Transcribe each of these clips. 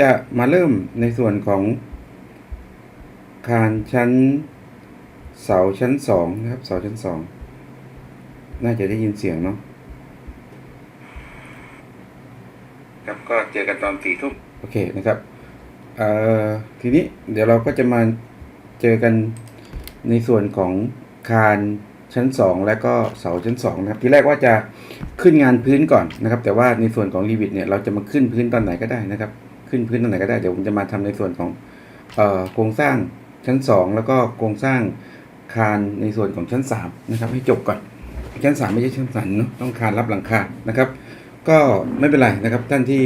จะมาเริ่มในส่วนของ คานชั้น เสาชั้นสองนะครับ เสาชั้นสองน่าจะได้ยินเสียงเนาะครับก็เจอกันตอนสี่ทุ่มโอเคนะครับเอ่อทีนี้เดี๋ยวเราก็จะมาเจอกันในส่วนของคานชั้นสองและก็เสาชั้นสองนะครับทีแรกว่าจะขึ้นงานพื้นก่อนนะครับ แต่ว่าในส่วนของรีวิตเนี่ยเราจะมาขึ้นพื้นตอนไหนก็ได้นะครับ ขึ้นพื้นตอนไหนก็ได้เดี๋ยวผมจะมาทำในส่วนของโครงสร้างชั้น 2 แล้วก็โครงสร้างคานในส่วนของชั้น3นะครับให้จบก่อนชั้น 3 ไม่ใช่ชั้นสันเนาะต้องคานรับหลังคานะครับ ก็ไม่เป็นไรนะครับ ท่านที่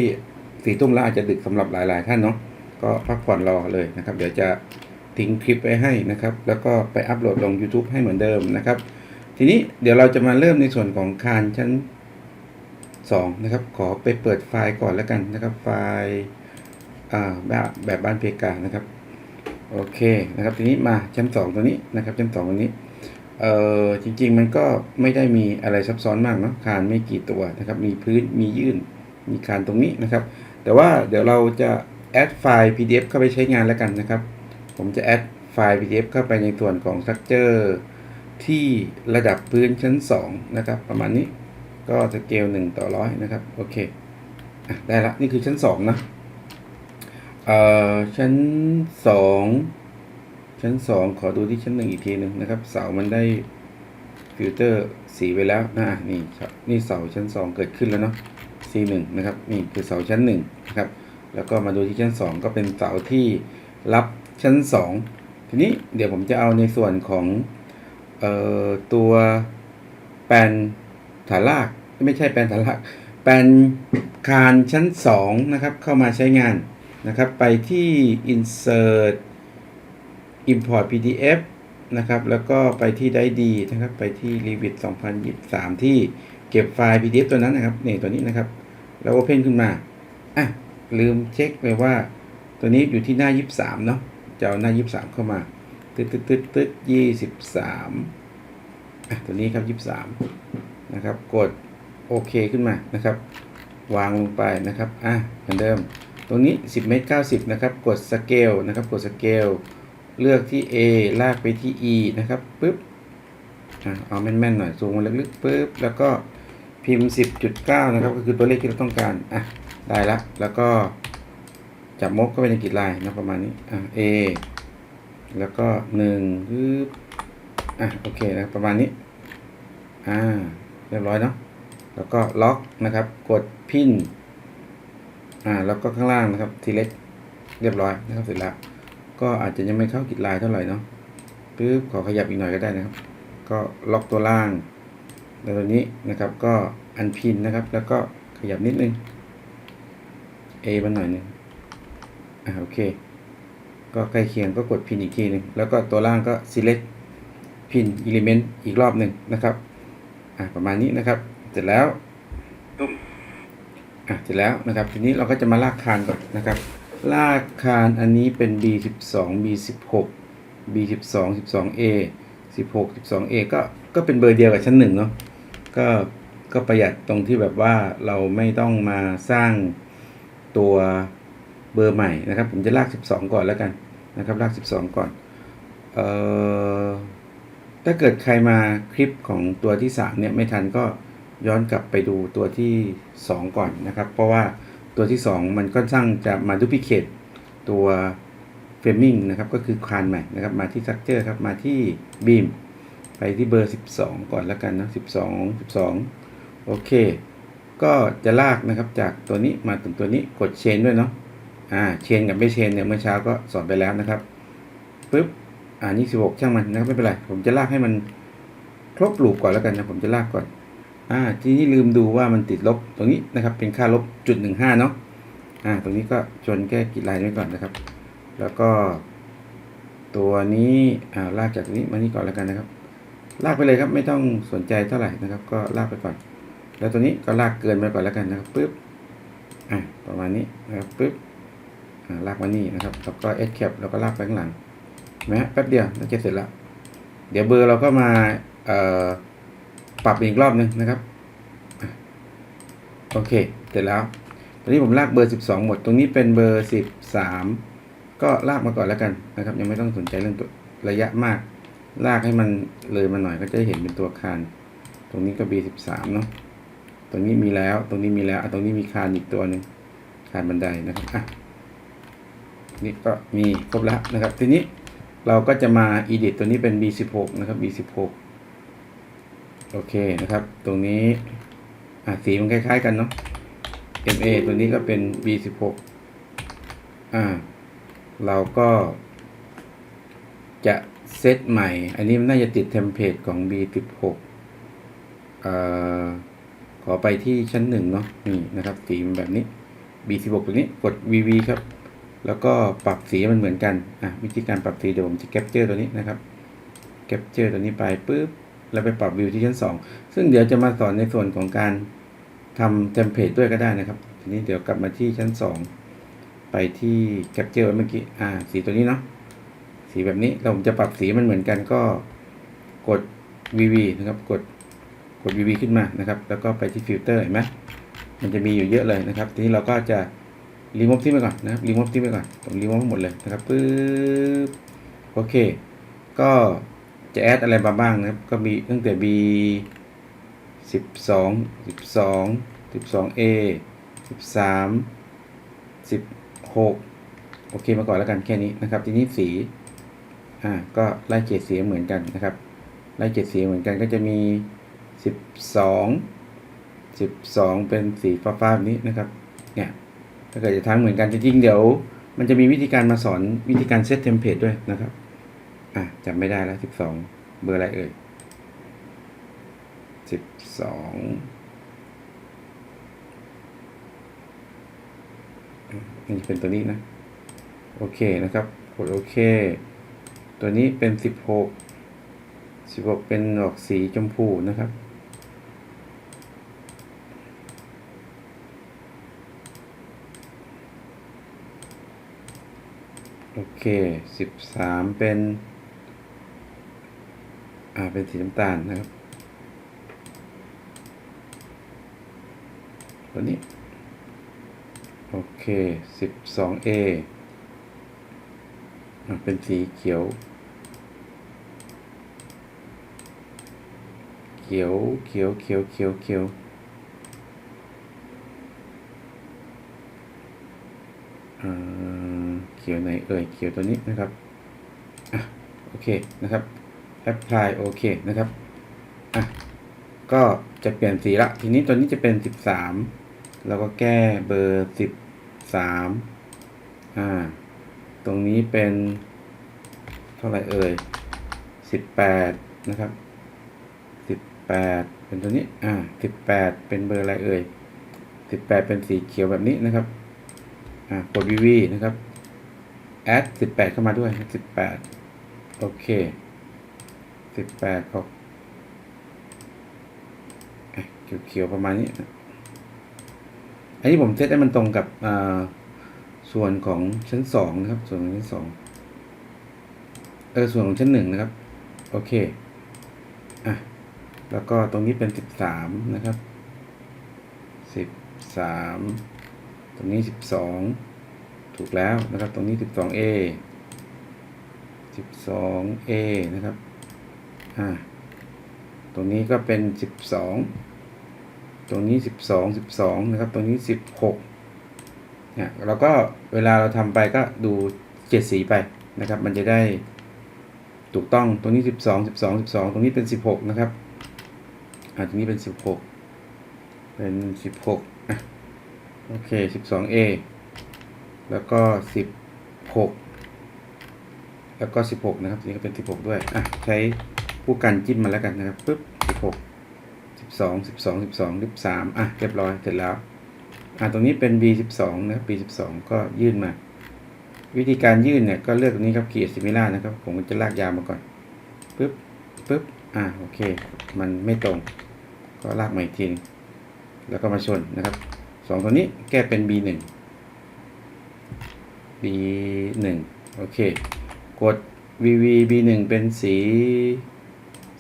สี่ทุ่มแล้วอาจจะดึกสำหรับหลาย ๆ ท่านเนาะก็พักผ่อนรอเลยนะครับ เดี๋ยวจะทิ้งคลิปไว้ให้นะครับ แล้วก็ไปอัปโหลดลง YouTube ให้เหมือนเดิมนะครับ ทีนี้เดี๋ยวเราจะมาเริ่มในส่วนของคานชั้น2นะครับขอไปเปิดไฟล์ก่อนแล้วกันนะครับไฟล์ แบบแบบบ้านเพกานะครับโอเคนะครับทีนี้มาชั้น2ตัวนี้นะครับชั้น2ตัวนี้เออจริง ๆ มันก็ไม่ได้มีอะไรซับซ้อนมากเนาะคานไม่กี่ตัวนะครับ มีพื้นมียื่นมีคานตรงนี้นะครับ แต่ว่าเดี๋ยวเราจะแอดไฟล์ PDF เข้าไปใช้งานแล้วกันนะครับ ผมจะแอดไฟล์ PDF เข้าไปในส่วนของ structure ที่ระดับพื้นชั้น 2 นะครับ ประมาณนี้ก็สเกล1ต่อร้อยนะครับ โอเค ได้ละ นี่คือชั้น 2 นะ เอ่อชั้น2ชั้น2ขอดูที่ชั้น1อีกทีหนึ่งนะครับ เสามันได้ฟิลเตอร์สีไปแล้วนะนี่ครับนี่เสาชั้น2เกิดขึ้นแล้วเนาะ C1 นะครับนี่คือเสาชั้น1นะครับแล้วก็มาดูที่ชั้น 2 ก็เป็นเสาที่รับชั้น 2 ทีนี้เดี๋ยวผมจะเอาในส่วนของเอ่อตัวแปลนฐานรากไม่ใช่แปลนฐานรากแปลนคานชั้น2นะครับเข้ามาใช้งาน นะครับ ไปที่ insert import pdf นะครับ แล้วก็ไปที่ได้ดีนะครับ ไปที่ revit 2023 ที่เก็บไฟล์ pdf ตัวนั้นนะครับนี่ตัวนี้นะครับ แล้ว open ขึ้นมา อะ ลืมเช็คเลยว่า ตัวนี้อยู่ที่หน้า 23 เนาะจะเอาหน้า 23 เข้ามา ตึ๊ดตึ๊ดตึ๊ดตึ๊ดยี่สิบสามอะ ตัวนี้ครับยี่สิบสามนะครับ กดโอเคขึ้นมานะครับ วางลงไปนะครับ อะ เหมือนเดิม ตรงนี้ 10 เมตร 90 นะครับ กดสเกลนะครับ กดสเกลเลือกที่ A ลากไปที่ E นะครับปึ๊บอะเอาแม่นๆหน่อยซูมมาลึกๆปึ๊บแล้วก็พิมพ์ 10.9 นะครับ ก็คือตัวเลขที่เราต้องการ อะ ได้ละ แล้วก็จับมกก็ไปในกริดลายนะประมาณนี้ อะ A แล้วก็หนึ่งปึ๊บอะ โอเคนะประมาณนี้ อ่า เรียบร้อยเนาะ แล้วก็ล็อกนะครับ กดพิน อ่าแล้วก็ข้างล่างนะครับทีเล็กเรียบร้อยนะครับเสร็จแล้วก็อาจจะยังไม่เข้ากิดลายเท่าไหร่เนาะปึ๊บขอขยับอีกหน่อยก็ได้นะครับ ก็ล็อกตัวล่างแล้วตัวนี้นะครับก็อันพินนะครับ แล้วก็ขยับนิดนึง A มันหน่อยนึงอ่าโอเค ก็ใกล้เคียงก็กดพินอีกทีนึงแล้วก็ตัวล่างก็ select พิน element อีกรอบหนึ่งนะครับอะประมาณนี้นะครับ เสร็จแล้วตุ้ม อะเสร็จแล้วนะครับ ทีนี้เราก็จะมาลากคานก่อนนะครับ ลากคานอันนี้เป็น B 1 2 B 1 6 B 1 2 12 A 16 12 A ก็ก็เป็นเบอร์เดียวกับชั้นหนึ่งเนาะก็ก็ประหยัดตรงที่แบบว่าเราไม่ต้องมาสร้างตัวเบอร์ใหม่นะครับ ผมจะลาก 12 ก่อนแล้วกันนะครับ ลาก 12 ก่อนเอ่อถ้าเกิดใครมาคลิปของตัวที่ 3 เนี่ยไม่ทันก็ ย้อนกลับไปดูตัวที่ 2 ก่อนนะครับ เพราะว่าตัวที่ 2 มันก็สร้างจะมาดูพิเคตตัวเฟรมมิ่งนะครับก็คือคานใหม่นะครับมาที่ซักเจอร์ครับมาที่บีมไปที่เบอร์ 12 ก่อนแล้วกันนะ12 12 โอเค ก็จะลากนะครับจากตัวนี้มาถึงตัวนี้กดเชนด้วยเนาะอ่าเชนกับไม่เชนเนี่ยเมื่อเช้าก็สอนไปแล้วนะครับปึ๊บอ่านี่สิบหกช่างมันนะครับไม่เป็นไร ผมจะลากให้มันครบลูปก่อนแล้วกันนะผมจะลากก่อน อ่าทีนี้ลืมดูว่ามันติดลบตรงนี้นะครับเป็นค่าลบจุดหนึ่งห้าเนาะอ่าตรงนี้ก็ชนแก้กิจลายไว้ก่อนนะครับ แล้วก็ ตัวนี้อ่าลากจากตรงนี้มานี่ก่อนแล้วกันนะครับ ลากไปเลยครับไม่ต้องสนใจเท่าไหร่นะครับ ก็ลากไปก่อน แล้วตัวนี้ก็ลากเกินไปก่อนแล้วกันนะครับปึ๊บอ่าประมาณนี้นะครับปึ๊บอ่าลากมานี่นะครับแล้วก็ S cap แล้วก็ลากไปข้างหลังนไหมฮะแป๊บเดียวเราจะเสร็จแล้วเดี๋ยวเบอร์เราก็มาเอ่อ ปรับอีกรอบหนึ่งนะครับ โอเค เสร็จแล้ว ตอนนี้ผมลากเบอร์ 12 หมด ตรงนี้เป็นเบอร์ 13 ก็ลากมาก่อนแล้วกันนะครับ ยังไม่ต้องสนใจเรื่องตัวระยะมาก ลากให้มันเลยมาหน่อยก็จะเห็นเป็นตัวคาน ตรงนี้ก็ B13 เนาะ ตรงนี้มีแล้ว ตรงนี้มีแล้วตรงนี้มีคานอีกตัวหนึ่งคานบันไดนะครับ อะ นี่ก็มีครบแล้วนะครับ ทีนี้เราก็จะมา edit ตัวนี้เป็น B16 นะครับ B16 โอเคนะครับ ตรงนี้อะสีมันคล้าย ๆ กันเนาะ MA ตัวนี้ก็เป็น B16 อ่า เราก็จะเซตใหม่ อันนี้มันน่าจะติดเทมเพลตของ B16 เอ่อขอไปที่ชั้นหนึ่งเนาะ นี่นะครับ สีมันแบบนี้ B16 ตัวนี้กด VV ครับ แล้วก็ปรับสีมันเหมือนกัน อะ วิธีการปรับสีเดี๋ยวผมจะแคปเจอร์ตัวนี้นะครับ แคปเจอร์ตัวนี้ไปปุ๊บ แล้วไปปรับวิวที่ชั้น 2 ซึ่งเดี๋ยวจะมาสอนในส่วนของการทำเทมเพลตด้วยก็ได้นะครับ ทีนี้เดี๋ยวกลับมาที่ชั้น 2 ไปที่แคปเจอร์เมื่อกี้อ่าสีตัวนี้เนาะสีแบบนี้เราจะปรับสีมันเหมือนกันก็กด VV นะครับกดกด VV ขึ้นมานะครับ แล้วก็ไปที่ฟิลเตอร์เห็นไหมมันจะมีอยู่เยอะเลยนะครับ ทีนี้เราก็จะรีมูฟทิ้งไปก่อนนะครับรีมูฟทิ้งไปก่อนผมรีมูฟหมดเลยนะครับปึ๊บโอเค ก็ จะแอดอะไรมาบ้างนะครับ ก็มีตั้งแต่ B สิบสองสิบสองสิบสอง A สิบสามสิบหกโอเคมาก่อนแล้วกันแค่นี้นะครับ ทีนี้สีอ่าก็ไล่เกรดสีเหมือนกันนะครับ ไล่เกรดสีเหมือนกันก็จะมีสิบสองสิบสองเป็นสีฟ้าๆแบบนี้นะครับเนี่ยถ้าเกิดจะทำเหมือนกันจริงๆเดี๋ยว มันจะมีวิธีการมาสอนวิธีการเซตเทมเพลตด้วยนะครับ อะจำไม่ได้แล้วสิบสองเบอร์อะไรเอ่ยสิบสองนี่เป็นตัวนี้นะ โอเคนะครับกดโอเค ตัวนี้เป็นสิบหกสิบหกเป็นออกสีชมพูนะครับโอเคสิบสามเป็น อ่าเป็นสีน้ำตาลนะครับ ตัวนี้ โอเคสิบสองเออเป็นสีเขียว เขียวเขียวเขียวเขียวเขียวอ่าเขียวไหนเอ่ยเขียวตัวนี้นะครับ อะ โอเคนะครับ apply โอเคนะครับอะก็จะเปลี่ยนสีละ ทีนี้ตัวนี้จะเป็นสิบสามเราก็แก้เบอร์สิบสามอ่าตรงนี้เป็นเท่าไหร่เอ่ยสิบแปดนะครับสิบแปดเป็นตัวนี้อ่าสิบแปดเป็นเบอร์อะไรเอ่ยสิบแปดเป็นสีเขียวแบบนี้นะครับอ่ากด VV นะครับ add สิบแปดเข้ามาด้วยสิบแปดโอเค สิบแปดออกเขียวๆประมาณนี้ อันนี้ผมเซตให้มันตรงกับส่วนของชั้นสองนะครับ ส่วนของชั้นสองเออส่วนของชั้นหนึ่งนะครับ โอเค อะ แล้วก็ตรงนี้เป็นสิบสามนะครับสิบสามตรงนี้สิบสองถูกแล้วนะครับ ตรงนี้สิบสอง A สิบสอง A นะครับ อ่าตรงนี้ก็เป็นสิบสองตรงนี้สิบสองสิบสองนะครับ ตรงนี้สิบหกเนี่ยเราก็เวลาเราทำไปก็ดูเจ็ดสีไปนะครับ มันจะได้ถูกต้องตรงนี้สิบสองสิบสองสิบสองตรงนี้เป็นสิบหกนะครับอ่าตรงนี้เป็นสิบหกเป็นสิบหกอะโอเคสิบสอง A แล้วก็สิบหกแล้วก็สิบหกนะครับนี่ก็เป็นสิบหกด้วยอะใช้ ผู้กันจิ้มมาแล้วกันนะครับปึ๊บสิบหกสิบสองสิบสองสิบสองสิบสามอะเรียบร้อยเสร็จแล้วอะตรงนี้เป็น B สิบสองนะ B สิบสองก็ยื่นมา วิธีการยื่นเนี่ยก็เลือกตรงนี้ครับ Create Similar นะครับผมก็จะลากยาวมาก่อนปึ๊บปึ๊บอะโอเค มันไม่ตรง ก็ลากมาอีกทีนแล้วก็มาชนนะครับสองตัวนี้แก้เป็น B หนึ่ง B หนึ่งโอเค กด VV B หนึ่งเป็นสี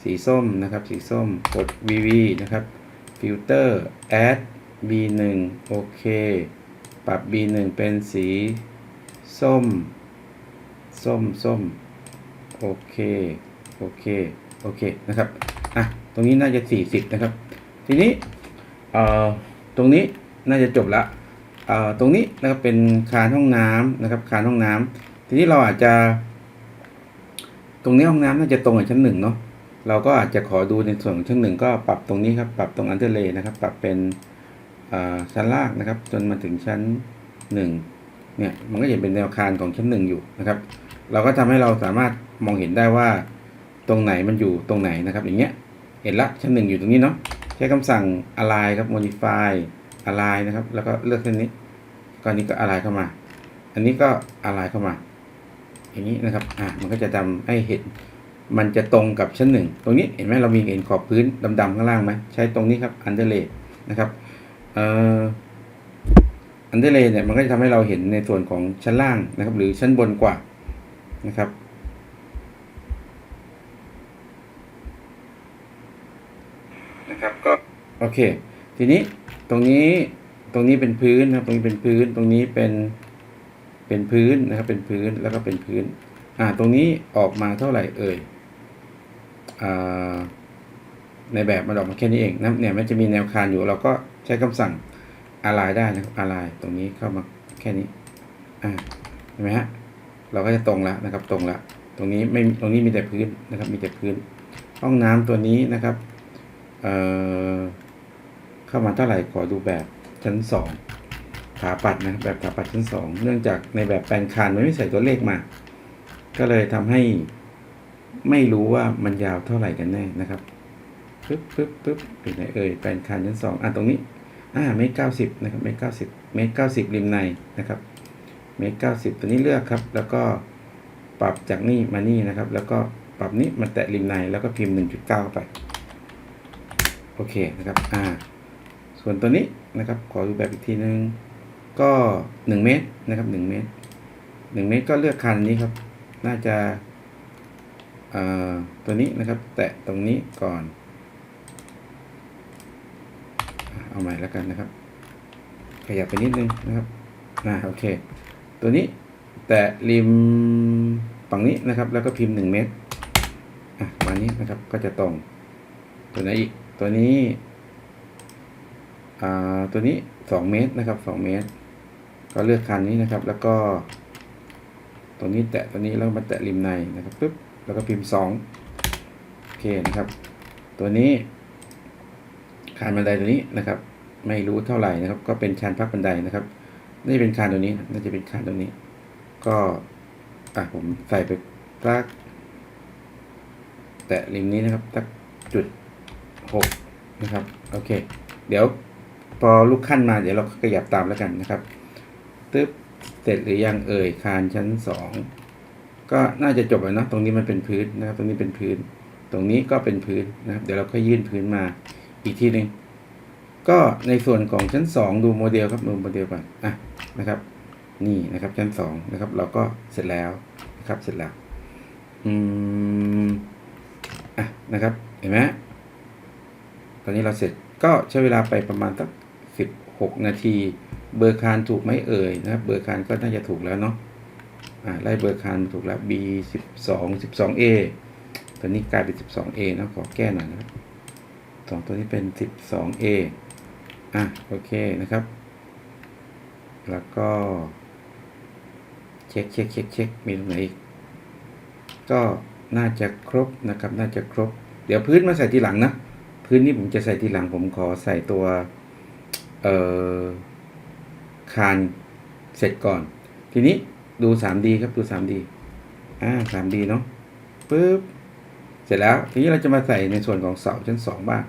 สีส้มนะครับ สีส้มกด VV นะครับฟิลเตอร์ add B หนึ่งโอเคปรับ B1 เป็นสีส้ม ส้มส้มโอเค โอเค โอเค นะครับ อะ ตรงนี้น่าจะ 40 นะครับ ทีนี้ เอ่อ ตรงนี้น่าจะจบละ เอ่อ ตรงนี้นะครับ เป็นคานห้องน้ำนะครับ คานห้องน้ำทีนี้เราอาจจะ ตรงนี้ห้องน้ำน่าจะตรงกับชั้นหนึ่งเนาะ เราก็อาจจะขอดูในส่วนของชั้นหนึ่งก็ปรับตรงนี้ครับ ปรับตรงอันเดอร์เลย์นะครับ ปรับเป็นชั้นล่างนะครับ จนมาถึงชั้นหนึ่งเนี่ย มันก็จะเป็นแนวคานของชั้นหนึ่งอยู่นะครับ เราก็ทำให้เราสามารถมองเห็นได้ว่าตรงไหนมันอยู่ตรงไหนนะครับ อย่างเงี้ย เห็นละชั้นหนึ่งอยู่ตรงนี้เนาะ ใช้คำสั่ง align ครับ modify align นะครับ แล้วก็เลือกเส้นนี้ก็อันนี้ก็ align เข้ามา อันนี้ก็ align เข้ามา อย่างนี้นะครับ อะ มันก็จะทำให้เห็น มันจะตรงกับชั้นหนึ่งตรงนี้เห็นไหมเรามีเห็นขอบพื้นดำๆข้างล่างไหมใช้ตรงนี้ครับ underlay นะครับอ่อ underlay เนี่ยมันก็จะทำให้เราเห็นในส่วนของชั้นล่างนะครับ หรือชั้นบนกว่านะครับนะครับก็โอเค ทีนี้ตรงนี้ตรงนี้เป็นพื้นนะครับ ตรงนี้เป็นพื้น ตรงนี้เป็นเป็นพื้นนะครับ เป็นพื้นแล้วก็เป็นพื้น อ่าตรงนี้ออกมาเท่าไหร่เอ่ยอ่าในแบบมันออกมาแค่นี้เองนะเนี่ยมันจะมีแนวคานอยู่เราก็ใช้คำสั่งอะไรได้นะครับอะไรตรงนี้เข้ามาแค่นี้อ่าเห็นไหมฮะเราก็จะตรงแล้วนะครับตรงแล้วตรงนี้ไม่ตรงนี้มีแต่พื้นนะครับมีแต่พื้น ห้องน้ำตัวนี้นะครับเอ่อเข้ามาเท่าไหร่ขอดูแบบชั้นสองขาปัดนะแบบขาปัดชั้นสองเนื่องจากในแบบแปลนคานมันไม่ใส่ตัวเลขมา ก็เลยทำให้ไม่รู้ว่ามันยาวเท่าไหร่กันแน่นะครับปึ๊บปึ๊บปึ๊บอยู่ไหนเอ่ยแปลนคานชั้นสองอะตรงนี้อ่าเมตรเก้าสิบนะครับเมตรเก้าสิบเมตรเก้าสิบริมในนะครับเมตรเก้าสิบตัวนี้เลือกครับ แล้วก็ปรับจากนี่มานี่นะครับ แล้วก็ปรับนี้มาแตะริมในแล้วก็พิมพ์หนึ่งจุดเก้าเข้าไปโอเคนะครับอ่าส่วนตัวนี้นะครับขอดูแบบอีกทีนึงก็หนึ่งเมตรนะครับหนึ่งเมตรหนึ่งเมตรก็เลือกคันนี้ครับ น่าจะเอ่อตัวนี้นะครับ แตะตรงนี้ก่อน เอาใหม่แล้วกันนะครับ ขยับไปนิดนึงนะครับอ่าโอเค ตัวนี้แตะริมฝั่งนี้นะครับ แล้วก็พิมพ์หนึ่งเมตรอะมานี้นะครับก็จะตรง ตัวไหนอีกตัวนี้อ่าตัวนี้สองเมตรนะครับสองเมตร ก็เลือกคันนี้นะครับ แล้วก็ รงนี้แตะตัวนี้แล้วมาแตะริมในนะครับปึ๊บแล้วก็พิมพ์สองโอเคนะครับ ตัวนี้คานบันไดตัวนี้นะครับ ไม่รู้เท่าไหร่นะครับ ก็เป็นชานพักบันไดนะครับนี่เป็นคานตัวนี้น่าจะเป็นคานตัวนี้ ก็อะผมใส่ไปสักแตะริมนี้นะครับสักจุดหกนะครับโอเค เดี๋ยวพอลูกขั้นมาเดี๋ยวเราขยับตามแล้วกันนะครับตึ๊บ เสร็จหรือยังเอ่ยคานชั้นสองก็น่าจะจบแล้วเนะตรงนี้มันเป็นพื้นนะครับ ตรงนี้เป็นพื้น ตรงนี้ก็เป็นพื้นนะครับ เดี๋ยวเราค่อยยื่นพื้นมาอีกทีหนึ่งก็ในส่วนของชั้นสองดูโมเดลครับดูโมเดลก่อนอะนะครับ นี่นะครับชั้นสองนะครับ เราก็เสร็จแล้วนะครับเสร็จแล้วอืมอะนะครับเห็นไหมตอนนี้เราเสร็จก็ใช้เวลาไปประมาณสักสิบหกนาที เบอร์คานถูกไหมเอ่ยนะครับเบอร์คานก็น่าจะถูกแล้วเนาะอ่าไล่เบอร์คานถูกแล้ว B สิบสองสิบสอง A ตัวนี้กลายเป็นสิบสอง A นะขอแก้หน่อยนะสองตัวนี้เป็นสิบสอง A อะโอเคนะครับ แล้วก็ เช็คเช็คเช็คเช็คมีตรงไหนอีก ก็น่าจะครบนะครับ น่าจะครบ เดี๋ยวพื้นมาใส่ทีหลังนะ พื้นนี้ผมจะใส่ทีหลังผมขอใส่ตัว เอ่อ คานเสร็จก่อน ทีนี้ดู 3D ครับดู 3D อ่า 3D เนาะปึ๊บเสร็จแล้วทีนี้เราจะมาใส่ในส่วนของเสาชั้น 2 บ้าง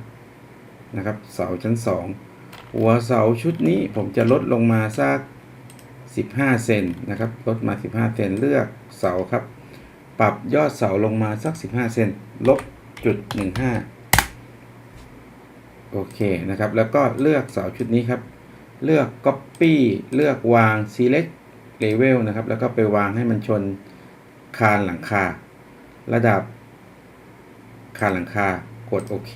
นะครับ เสาชั้น 2 หัวเสาชุดนี้ผมจะลดลงมาสัก15 เซนนะครับ ลดมา 15 เซนเลือกเสาครับ ปรับยอดเสาลงมาสัก 15 เซนลบจุด15โอเคนะครับ แล้วก็เลือกเสาชุดนี้ครับ เลือก Copy เลือกวาง Select Level นะครับ แล้วก็ไปวางให้มันชนคานหลังคา ระดับคานหลังคากดโอเค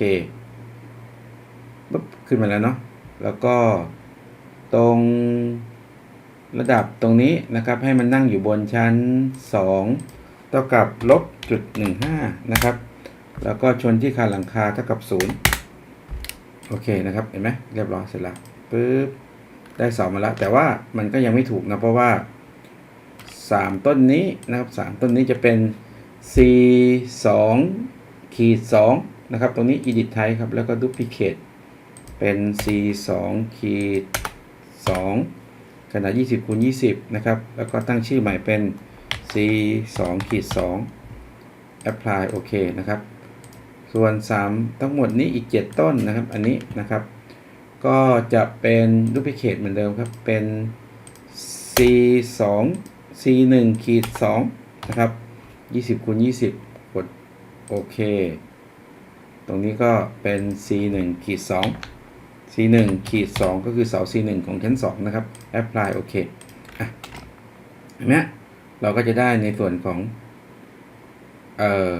ปุ๊บขึ้นมาแล้วเนาะ แล้วก็ตรงระดับตรงนี้นะครับ ให้มันนั่งอยู่บนชั้น 2 เท่ากับลบจุดหนึ่งห้านะครับ แล้วก็ชนที่คานหลังคาเท่ากับศูนย์โอเคนะครับ เห็นไหมเรียบร้อยเสร็จแล้วปึ๊บ ได้เสามาแล้ว แต่ว่ามันก็ยังไม่ถูกนะ เพราะว่า 3 ต้นนี้นะครับ3ต้นนี้จะเป็น C 2ขีด2นะครับ ตรงนี้ edit type ครับ แล้วก็ duplicate เป็น C 2ขีด2ขนาด 20คูณ20 นะครับ แล้วก็ตั้งชื่อใหม่เป็น C 2ขีด2 apply โอเคนะครับ ส่วน 3 ทั้งหมดนี้อีก 7 ต้นนะครับ อันนี้นะครับ ก็จะเป็น duplicate เหมือนเดิมครับ เป็น C 2 C 1ขีด2นะครับ 20คูณ20 กดโอเค ตรงนี้ก็เป็น C 1ขีด2 C 1ขีด2ก็คือเสา C 1ของชั้น 2 นะครับ apply โอเคอะเห็นไหมเราก็จะได้ในส่วนของเออ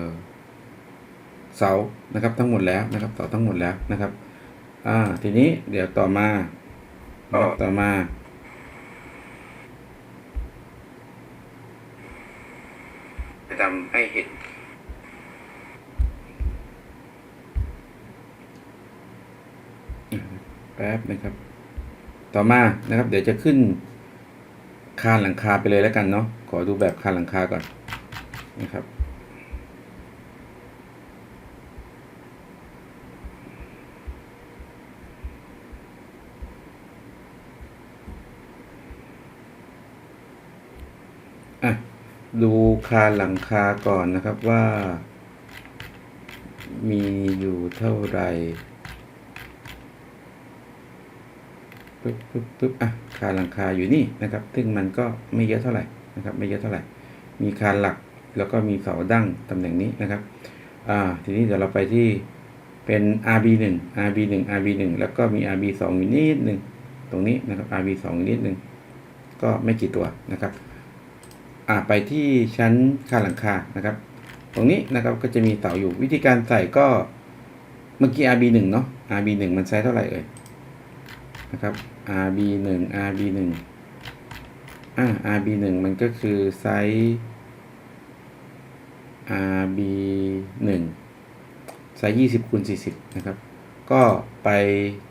เสานะครับทั้งหมดแล้วนะครับเสาทั้งหมดแล้วนะครับ อ่า ทีนี้เดี๋ยวต่อมานะครับต่อมาจะทำให้เห็นแป๊บนะครับ ต่อมานะครับ เดี๋ยวจะขึ้น คานหลังคาไปเลยแล้วกันเนาะขอดูแบบคานหลังคาก่อนนะครับ อะ ดูคาหลังคาก่อนนะครับว่า มีอยู่เท่าไหร่ปึ๊บปึ๊บปึ๊บอะคาหลังคาอยู่นี่นะครับ ซึ่งมันก็ไม่เยอะเท่าไหร่นะครับ ไม่เยอะเท่าไหร่ มีคาหลักแล้วก็มีเสาดั้งตำแหน่งนี้นะครับ อ่า ทีนี้เดี๋ยวเราไปที่เป็น RB1 RB1 RB1 แล้วก็มี RB2 อยู่นิดหนึ่งตรงนี้นะครับ RB2 อยู่นิดหนึ่งก็ไม่กี่ตัวนะครับ อ่าไปที่ชั้นคาหลังคานะครับ ตรงนี้นะครับก็จะมีเสาอยู่วิธีการใส่ก็เมื่อกี้ RB1 เนาะ RB1 มันไซส์เท่าไหร่เอ่ยนะครับ RB1 RB1 อ่า RB1 มันก็คือไซส์ RB1 ไซส์20คูณ40 นะครับ ก็ไป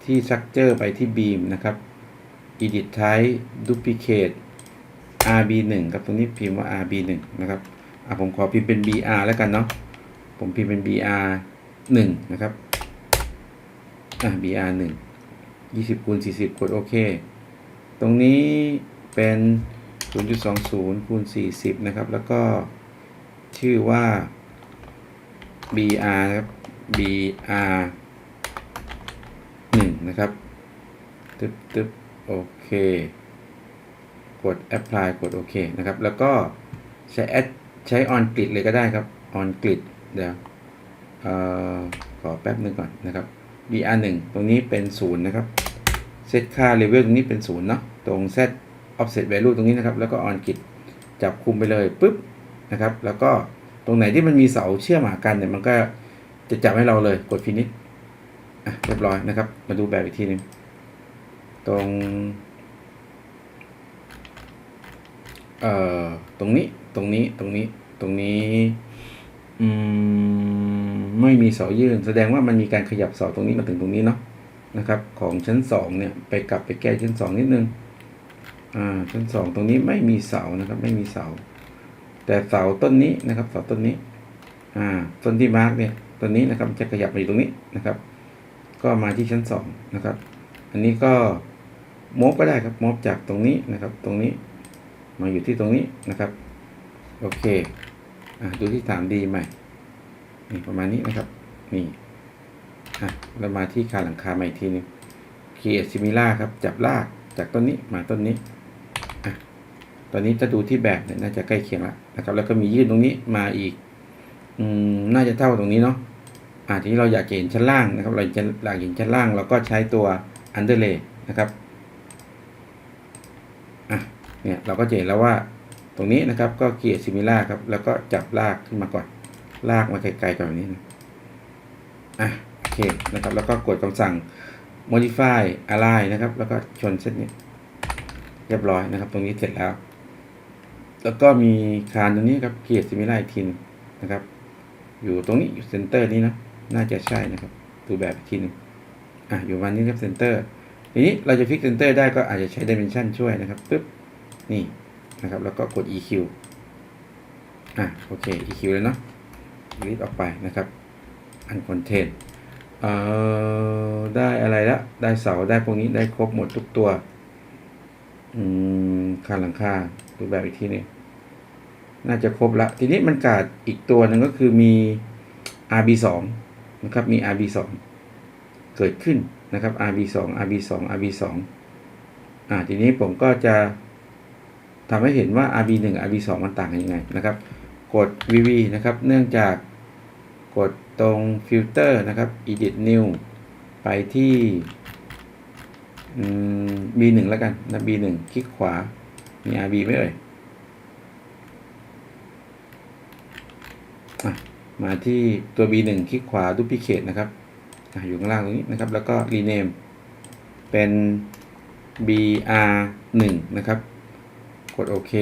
ที่ structure ไปที่ beam นะครับ edit type duplicate RB1 ครับตรงนี้พิมพ์ว่า RB1 นะครับอะผมขอพิมพ์เป็น BR แล้วกันเนาะผมพิมพ์เป็น BR1 นะครับอะ BR1 20คูณ40 กดโอเค ตรงนี้เป็น 0.20คูณ40 นะครับ แล้วก็ชื่อว่า BR นะครับ BR 1 นะครับ ตึ๊บตึ๊บโอเค กด apply กดโอเคนะครับ แล้วก็ใช้ add ใช้ on grid เลยก็ได้ครับ on grid เดี๋ยวเอ่อขอแป๊บนึงก่อนนะครับ BR 1ตรงนี้เป็น0นะครับ เซตค่า level ตรงนี้เป็น0เนาะ ตรง set offset value ตรงนี้นะครับ แล้วก็ on grid จับคุมไปเลยปุ๊บนะครับ แล้วก็ตรงไหนที่มันมีเสาเชื่อมหากันเนี่ยมันก็จะจับให้เราเลย กด finish อะเรียบร้อยนะครับ มาดูแบบอีกทีหนึง ตรง เอ่อตรงนี้ตรงนี้ตรงนี้ตรงนี้อืมไม่มีเสายื่น แสดงว่ามันมีการขยับเสาตรงนี้มาถึงตรงนี้เนาะนะครับ ของชั้นสองเนี่ยไปกลับไปแก้ชั้นสองนิดนึงอ่าชั้นสองตรงนี้ไม่มีเสานะครับ ไม่มีเสา แต่เสาต้นนี้นะครับเสาต้นนี้อ่าต้นที่มาร์กเนี่ยต้นนี้นะครับจะขยับมาอยู่ตรงนี้นะครับ ก็มาที่ชั้นสองนะครับ อันนี้ก็มอบก็ได้ครับมอบจากตรงนี้นะครับ ตรงนี้ มาอยู่ที่ตรงนี้นะครับ โอเคอดูที่ถามดีใหม่ นี่ประมาณนี้นะครับ นี่อะเรามาที่คาหลังคาใหม่อีกทีนึง create similar ครับ จับลากจากต้นนี้มาต้นนี้อะตอนนี้จะดูที่แบบเนี่ยน่าจะใกล้เคียงละนะครับ แล้วก็มียื่นตรงนี้มาอีก อืม น่าจะเท่าตรงนี้เนาะอ่าทีนี้เราอยากเห็นชั้นล่างนะครับ เราจะอยากเห็นชั้นล่างเราก็ใช้ตัว underlay นะครับ เนี่ยเราก็จะเห็นแล้วว่าตรงนี้นะครับก็เกียร์ซิมิล่าครับแล้วก็จับลากขึ้นมาก่อน ลากมาไกลๆก่อนแบบนี้นะอะโอเคนะครับแล้วก็กดคำสั่ง modify align นะครับ แล้วก็ชนเส้นนี้เรียบร้อยนะครับ ตรงนี้เสร็จแล้ว แล้วก็มีคานตรงนี้ครับเกียร์ซิมิล่าอีกทีหนึงนะครับ อยู่ตรงนี้อยู่เซนเตอร์นี้นะน่าจะใช่นะครับดูแบบอีกทีนึงอะอยู่วันนี้ครับเซนเตอร์ทีนี้เราจะฟิกเซนเตอร์ได้ก็อาจจะใช้ดิเมนชันช่วยนะครับปึ๊บ นี่นะครับ แล้วก็กด EQ อะโอเค EQ เลยเนาะรีดออกไปนะครับ อันคอนเทนเอ่อได้อะไรละได้เสาได้พวกนี้ได้ครบหมดทุกตัวอืมคาหลังคาดูแบบอีกทีหนึงน่าจะครบละ ทีนี้มันขาดอีกตัวหนึ่งก็คือมี RB2 นะครับ มี RB2 เกิดขึ้นนะครับ RB2 RB2 RB2 อ่า ทีนี้ผมก็จะ ทำให้เห็นว่า RB1 RB2 มันต่างกันยังไงนะครับ กด VV นะครับ เนื่องจากกดตรงฟิลเตอร์นะครับ Edit New ไปที่ B1 แล้วกันนะ B1 คลิกขวา มี RB ไหมเอ่ยมาที่ตัว B1 คลิกขวา Duplicate นะครับอะอยู่ข้างล่างตรงนี้นะครับ แล้วก็ Rename เป็น BR1 นะครับ กดโอเค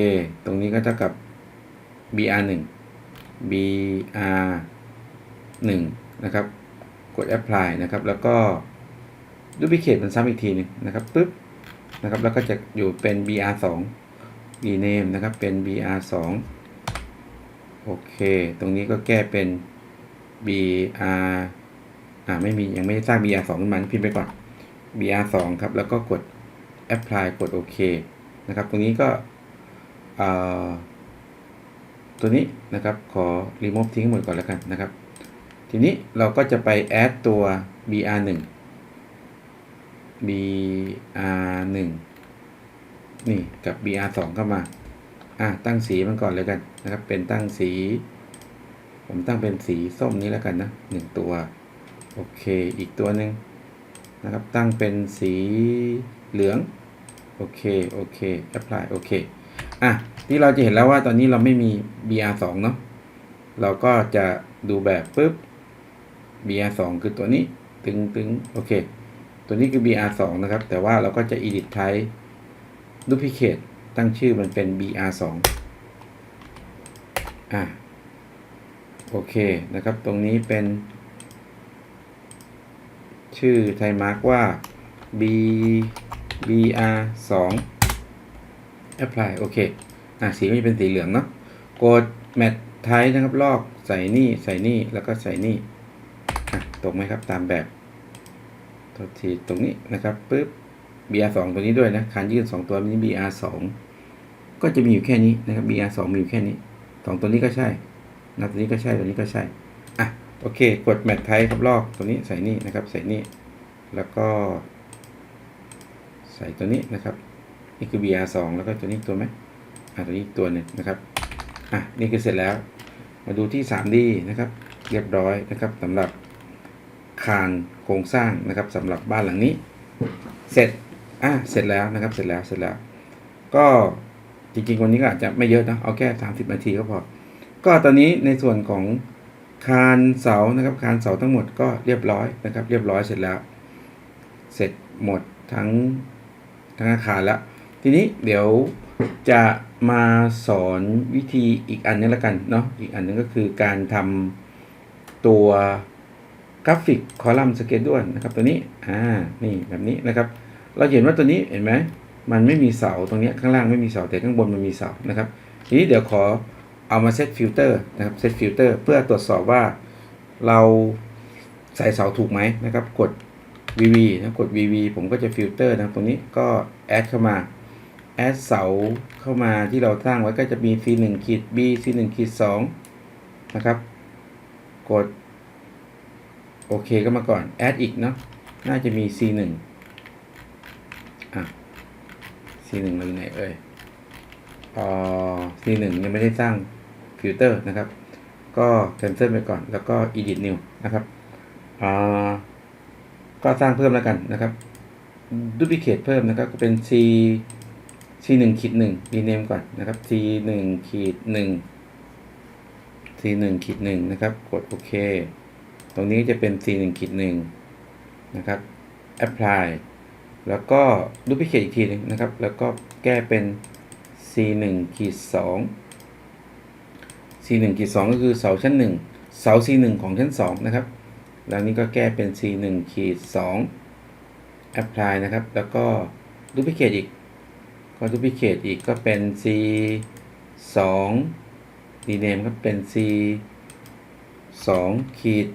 ตรงนี้ก็เท่ากับ BR1 BR1 นะครับ กด apply นะครับ แล้วก็ duplicate มันซ้ำอีกทีหนึงนะครับปึ๊บนะครับ แล้วก็จะอยู่เป็น BR2 rename นะครับ เป็น BR2 โอเค ตรงนี้ก็แก้เป็น BR อ่าไม่มียังไม่ได้สร้าง BR2 ขึ้นมาพิมพ์ไปก่อน BR2 ครับ แล้วก็กด apply กดโอเคนะครับ ตรงนี้ก็ ตัวนี้นะครับขอ remove ทิ้งหมดก่อนแล้วกันนะครับ ทีนี้เราก็จะไป add ตัว BR1 BR1 นี่กับ BR2 เข้ามาอะตั้งสีมันก่อนเลยกันนะครับ เป็นตั้งสี ผมตั้งเป็นสีส้มนี้แล้วกันนะหนึ่งตัว โอเค อีกตัวหนึ่งนะครับตั้งเป็นสีเหลือง โอเค โอเค apply โอเค อะที่เราจะเห็นแล้วว่าตอนนี้เราไม่มี BR2 เนาะเราก็จะดูแบบปุ๊บ BR2 คือตัวนี้ตึงตึงโอเค ตัวนี้คือ BR2 นะครับ แต่ว่าเราก็จะ edit type duplicate ตั้งชื่อมันเป็น BR2 อะโอเคนะครับ ตรงนี้เป็น ชื่อไทยมาร์กว่า B BR2 apply โอเคอะสีมันจะเป็นสีเหลืองเนาะกด match type นะครับ ลอกใส่นี่ใส่นี่แล้วก็ใส่นี่อะตรงไหมครับตามแบบโทษทีตรงนี้นะครับปึ๊บ BR2 ตัวนี้ด้วยนะคานยื่น2ตัวนี้ BR2 ก็จะมีอยู่แค่นี้นะครับ BR2 มีอยู่แค่นี้สองตัวนี้ก็ใช่นะตัวนี้ก็ใช่ตัวนี้ก็ใช่อะโอเค กด match type ครับลอกตัวนี้ใส่นี่นะครับ ใส่นี่แล้วก็ ใส่ตัวนี้นะครับ นี่คือ BR2 แล้วก็ตัวนี้ตัวไหมอะตัวนี้ตัวหนึ่งนะครับอะนี่คือเสร็จแล้ว มาดูที่ 3D นะครับ เรียบร้อยนะครับสำหรับคานโครงสร้างนะครับสำหรับบ้านหลังนี้ เสร็จอะเสร็จแล้วนะครับเสร็จแล้วเสร็จแล้ว ก็จริงๆวันนี้ก็อาจจะไม่เยอะนะเอาแค่ 30 นาทีก็พอ ก็ตอนนี้ในส่วนของคานเสานะครับคานเสาทั้งหมดก็เรียบร้อยนะครับ เรียบร้อยเสร็จแล้ว เสร็จหมดทั้งทั้งอาคารแล้ว ทีนี้เดี๋ยวจะมาสอนวิธีอีกอันนึงล้วกันเนาะอีกอันนึงก็คือการทำตัวกราฟิกคอลัมน์สเกจด้วยนะครับตัวนี้อ่านี่แบบนี้นะครับ เราเห็นว่าตัวนี้เห็นไหมมันไม่มีเสาตรงนี้ข้างล่างไม่มีเสาแต่ข้างบนมันมีเสานะครับ ทีนี้เดี๋ยวขอเอามาเซตฟิลเตอร์นะครับเซตฟิลเตอร์เพื่อตรวจสอบว่าเราใส่เสาถูกไหมนะครับ กด VV นะกด VV ผมก็จะฟิลเตอร์นะตรงนี้ก็แอดเข้ามา แอดเสาเข้ามาที่เราสร้างไว้ก็จะมี C 1ขีด B C 1ขีด2นะครับ กด โอเคก็มาก่อนแอดอีกเนาะน่าจะมี C 1อะ C 1เราอยู่ไหนเอ่ยอ่อ C 1ยังไม่ได้สร้างฟิลเตอร์นะครับ ก็ cancel ไปก่อนแล้วก็ edit new นะครับอ่าก็สร้างเพิ่มแล้วกันนะครับ duplicate เพิ่มนะครับก็เป็น C C 1ขีด1 rename ก่อนนะครับ C 1ขีด1 C 1ขีด1นะครับ กดโอเค ตรงนี้จะเป็น C 1ขีด1นะครับ apply แล้วก็ดูพิเคทอีกทีหนึงนะครับ แล้วก็แก้เป็น c 1ขีด2 c 1ขีด2ก็คือเสาชั้น 1 เสา c 1ของชั้น 2 นะครับ แล้วนี้ก็แก้เป็น c 1ขีด2 apply นะครับ แล้วก็ดูพิเคทอีก ก็ดูพิเคทอีกก็เป็น c 2 rename ครับเป็น c 2ขีด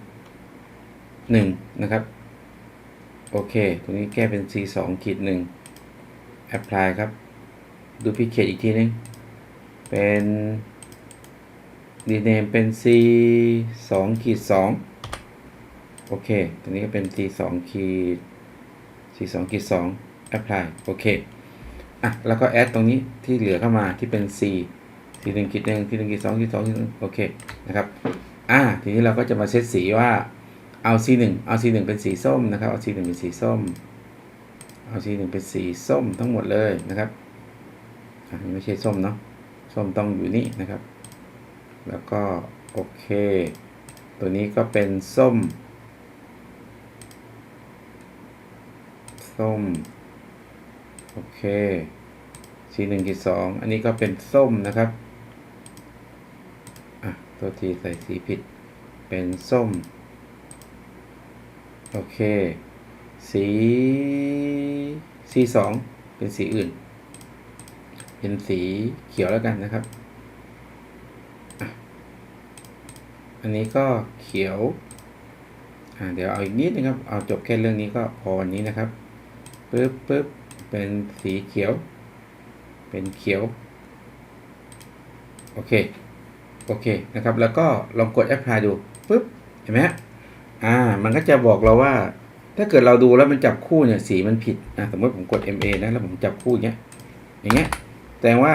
1นะครับ โอเค ตรงนี้แก้เป็น c 2ขีด1 apply ครับดูพิเคทอีกทีนึง เป็น rename เป็น c 2ขีด2โอเค ตรงนี้ก็เป็น c 2ขีด c 2ขีด2 apply โอเค อะแล้วก็ add ตรงนี้ที่เหลือเข้ามาที่เป็น c c 1ขีด1 c 1ขีด2 c 2ขีด1โอเคนะครับอ่าทีนี้เราก็จะมาเซตสีว่าเอา c 1เอา c 1เป็นสีส้มนะครับเอา c 1เป็นสีส้มเอา c 1เป็นสีส้มทั้งหมดเลยนะครับอะนี่ไม่ใช่ส้มเนาะส้มต้องอยู่นี่นะครับ แล้วก็โอเค ตัวนี้ก็เป็นส้มส้ม โอเคสีหนึ่งขีดสองอันนี้ก็เป็นส้มนะครับ อะ ตัวทีใส่สีผิด เป็นส้ม โอเค สีสีสองเป็นสีอื่น เป็นสีเขียวแล้วกันนะครับ อันนี้ก็เขียว อ่า เดี๋ยวเอาอีกนิดนึงครับ เอาจบแค่เรื่องนี้ก็พอวันนี้นะครับปึ๊บปึ๊บ เป็นสีเขียว เป็นเขียว โอเค โอเคนะครับ แล้วก็ลองกด apply ดูปึ๊บ เห็นไหมอ่า มันก็จะบอกเราว่า ถ้าเกิดเราดูแล้วมันจับคู่เนี่ย สีมันผิดอ่าสมมติผมกด MA นะแล้วผมจับคู่อย่างเงี้ย อย่างเงี้ยแสดงว่า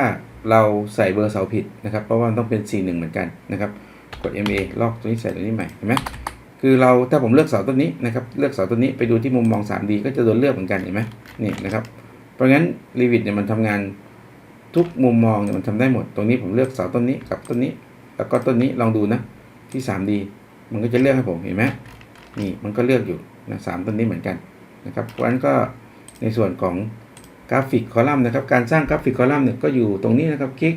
เราใส่เบอร์เสาผิดนะครับ เพราะว่ามันต้องเป็น C1 เหมือนกันนะครับ กด MA ลอกตัวนี้ใส่ตัวนี้ใหม่ เห็นไหมคือเราถ้าผมเลือกเสาต้นนี้นะครับ เลือกเสาต้นนี้ไปดูที่มุมมอง 3D ก็จะโดนเลือกเหมือนกันเห็นไหมนี่นะครับ เพราะงั้น Revit เนี่ยมันทำงานทุกมุมมองเนี่ยมันทำได้หมด ตรงนี้ผมเลือกเสาต้นนี้กับต้นนี้ แล้วก็ต้นนี้ลองดูนะ ที่ 3D มันก็จะเลือกให้ผมเห็นไหมนี่มันก็เลือกอยู่นะสามต้นนี้เหมือนกันนะครับเพราะฉะนั้นก็ในส่วนของกราฟิกคอลัมน์นะครับ การสร้างกราฟิกคอลัมน์เนี่ยก็อยู่ตรงนี้นะครับคลิก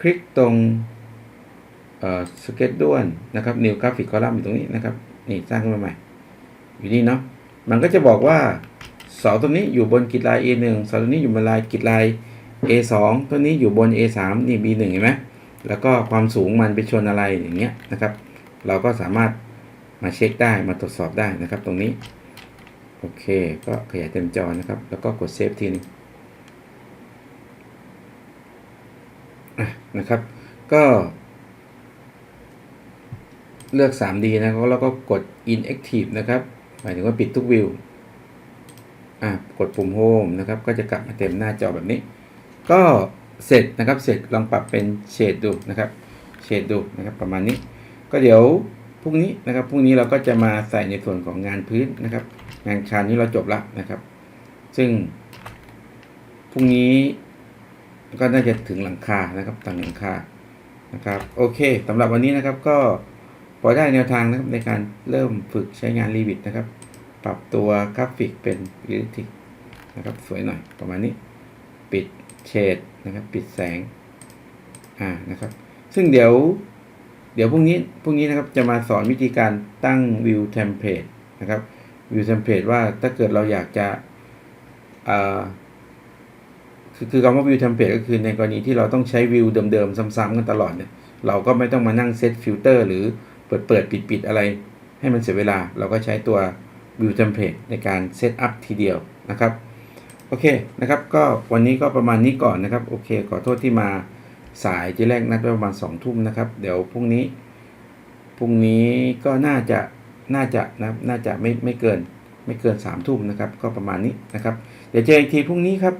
คลิกตรงสเก็ตด้วนนะครับ new graphic column อยู่ตรงนี้นะครับนี่สร้างขึ้นมาใหม่อยู่นี่เนาะมันก็จะบอกว่า เสาตัวนี้อยู่บนกริดลาย A1 เสาตัวนี้อยู่บนลายกริดลาย A2 ตัวนี้อยู่บน A3 นี่ B1 เห็นไหมแล้วก็ความสูงมันไปชนอะไรอย่างเงี้ยนะครับ เราก็สามารถมาเช็คได้มาตรวจสอบได้นะครับ ตรงนี้ โอเค ก็ขยายเต็มจอนะครับ แล้วก็กดเซฟทีนึงนะครับ ก็เลือก 3D นะครับแล้วก็กด inactive นะครับ หมายถึงว่าปิดทุกวิว อะกดปุ่ม home นะครับ ก็จะกลับมาเต็มหน้าจอแบบนี้ ก็เสร็จนะครับ เสร็จลองปรับเป็นเฉดดูนะครับ เฉดดูนะครับประมาณนี้ ก็เดี๋ยวพรุ่งนี้นะครับ พรุ่งนี้เราก็จะมาใส่ในส่วนของงานพื้นนะครับ งานคานนี้เราจบละนะครับ ซึ่งพรุ่งนี้ก็น่าจะถึงหลังคานะครับต่างหลังคา นะครับ โอเคสำหรับวันนี้นะครับก็พอได้แนวทางนะครับในการเริ่มฝึกใช้งาน Revit นะครับ ปรับตัวกราฟิกเป็น Realistic นะครับสวยหน่อยประมาณนี้ปิดเฉดนะครับปิดแสงอ่านะครับ ซึ่งเดี๋ยวเดี๋ยวพรุ่งนี้พรุ่งนี้นะครับจะมาสอนวิธีการตั้ง View Template นะครับ View Template ว่าถ้าเกิดเราอยากจะอ่าคือคือคำว่า View Template ก็คือในกรณีที่เราต้องใช้วิวเดิมๆซ้ำๆกันตลอดเนี่ยเราก็ไม่ต้องมานั่งเซตฟิลเตอร์หรือเปิดเปิดปิดปิดอะไร ให้มันเสียเวลา เราก็ใช้ตัว วิวเทมเพลตในการเซตอัพทีเดียวนะครับโอเคนะครับก็วันนี้ก็ประมาณนี้ก่อนนะครับโอเค ขอโทษที่มาสายที่แรกนัดไว้ประมาณสองทุ่มนะครับ เดี๋ยวพรุ่งนี้พรุ่งนี้ก็น่าจะน่าจะนะน่าจะไม่ไม่เกินไม่เกินสามทุ่มนะครับ ก็ประมาณนี้นะครับ เดี๋ยวเจออีกทีพรุ่งนี้ครับ